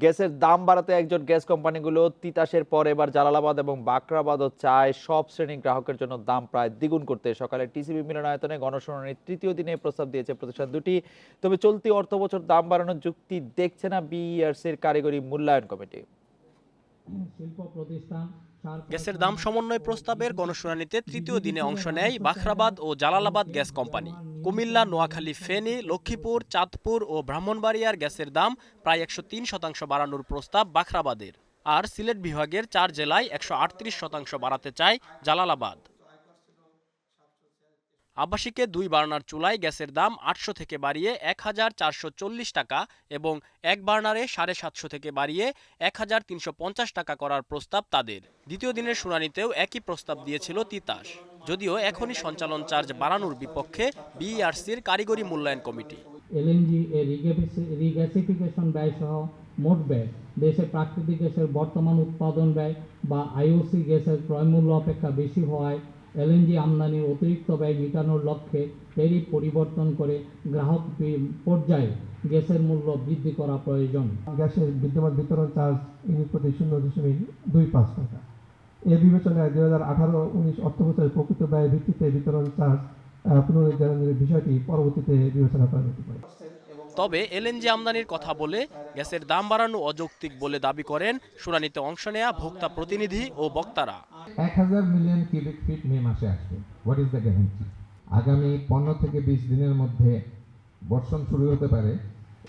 গ্যাসের দাম বাড়াতে একজন গ্যাস কোম্পানিগুলো তিতাসের পর এবার জালালাবাদ এবং বাকরাবাদও চায়। সব শ্রেণির গ্রাহকের জন্য দাম প্রায় দ্বিগুণ করতে সকালে টিসিবি মিলনায়তনে গণশুনানির তৃতীয় দিনে প্রস্তাব দিয়েছে প্রতিষ্ঠান দুটি। তবে চলতি অর্থ বছর দাম বাড়ানোর যুক্তি দেখছে না বিইআরসির কারিগরি মূল্যায়ন কমিটি। গ্যাসের দাম সমন্বয় প্রস্তাবের গণশুনানিতে তৃতীয় দিনে অংশ নেয় বাখরাবাদ ও জালালাবাদ গ্যাস কোম্পানি। কুমিল্লা, নোয়াখালী, ফেনী, লক্ষ্মীপুর, চাঁদপুর ও ব্রাহ্মণবাড়িয়ার গ্যাসের দাম প্রায় একশো তিন শতাংশ বাড়ানোর প্রস্তাব বাখরাবাদের। আর সিলেট বিভাগের চার জেলায় একশো আটত্রিশ শতাংশ বাড়াতে চায় জালালাবাদ। আবাসিকে দুই বার্নার চুলায় গ্যাসের দাম আটশো থেকে বাড়িয়ে এক হাজার চারশো চল্লিশ টাকা এবং এক বার্নারে সাড়ে সাতশো থেকে বাড়িয়ে এক হাজার তিনশো পঞ্চাশ টাকা করার প্রস্তাব তাদের। দ্বিতীয় দিনের শুনানিতেও একই প্রস্তাব দিয়েছিল তিতাস। যদিও এখনই সঞ্চালন চার্জ বাড়ানোর বিপক্ষে বিইআরসির কারিগরি মূল্যায়ন কমিটি। এলএনজি রিগ্যাসিফিকেশন ব্যয় সহ মোট ব্যয়, দেশে প্রাকৃতিক গ্যাসের বর্তমান উৎপাদন ব্যয় বা আইওসি গ্যাসের ক্রয়মূল্য অপেক্ষা বেশি হওয়ায় এলএনজি আমদানির অতিরিক্ত ব্যয় মেটানোর লক্ষ্যে এরই পরিবর্তন করে গ্রাহক পর্যায়ে গ্যাসের মূল্য বৃদ্ধি করা প্রয়োজন। গ্যাসের বিদ্যমান বিতরণ চার্জ ইউনিট প্রতি শূন্য দশমিক দুই পাঁচ টাকা। এ বিবেচনায় দুই হাজার আঠারো উনিশ অর্থ বছরের প্রকৃত ব্যয়ের ভিত্তিতে বিতরণ চার্জ পুনরুদ্ধারণের বিষয়টি পরবর্তীতে বিবেচনা করা যেতে পারে। তবে এলএনজি আমদানির কথা বলে গ্যাসের দাম বাড়ানো অযৌক্তিক বলে দাবি করেন শুনানিতে অংশ নেয়া ভোক্তা প্রতিনিধি ও বক্তারা। এক হাজার মিলিয়ন কিউবিক ফিট মে মাসে আসবে। হোয়াট ইজ দ্য গ্যারান্টি আগামী পনেরো থেকে বিশ দিনের মধ্যে বর্ষণ শুরু হতে পারে।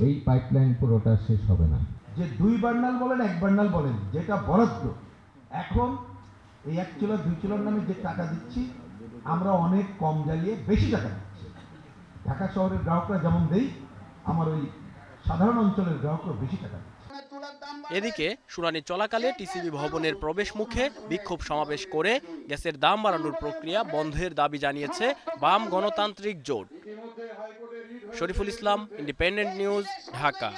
এই পাইপলাইন পুরোটা শেষ হবে না। যে দুই বার্নাল বলেন এক বার্নাল বলেন যেটা বরাদ্দ। এখন এই এক চুলা দুই চুলার নামে যে টাকা দিচ্ছি আমরা অনেক কম জ্বালিয়ে বেশি টাকা দিচ্ছি। ঢাকা শহরের গ্রাহকরা যেমন দেই আমার ওই সাধারণ অঞ্চলের গ্রাহকরা বেশি টাকা এদিকে শুনানি চলাকালে টিসিবি ভবনের প্রবেশ মুখে বিক্ষোভ সমাবেশ করে গ্যাসের দাম বাড়ানোর প্রক্রিয়া বন্ধের দাবি জানিয়েছে বাম গণতান্ত্রিক জোট। Shariful Islam Independent News Dhaka.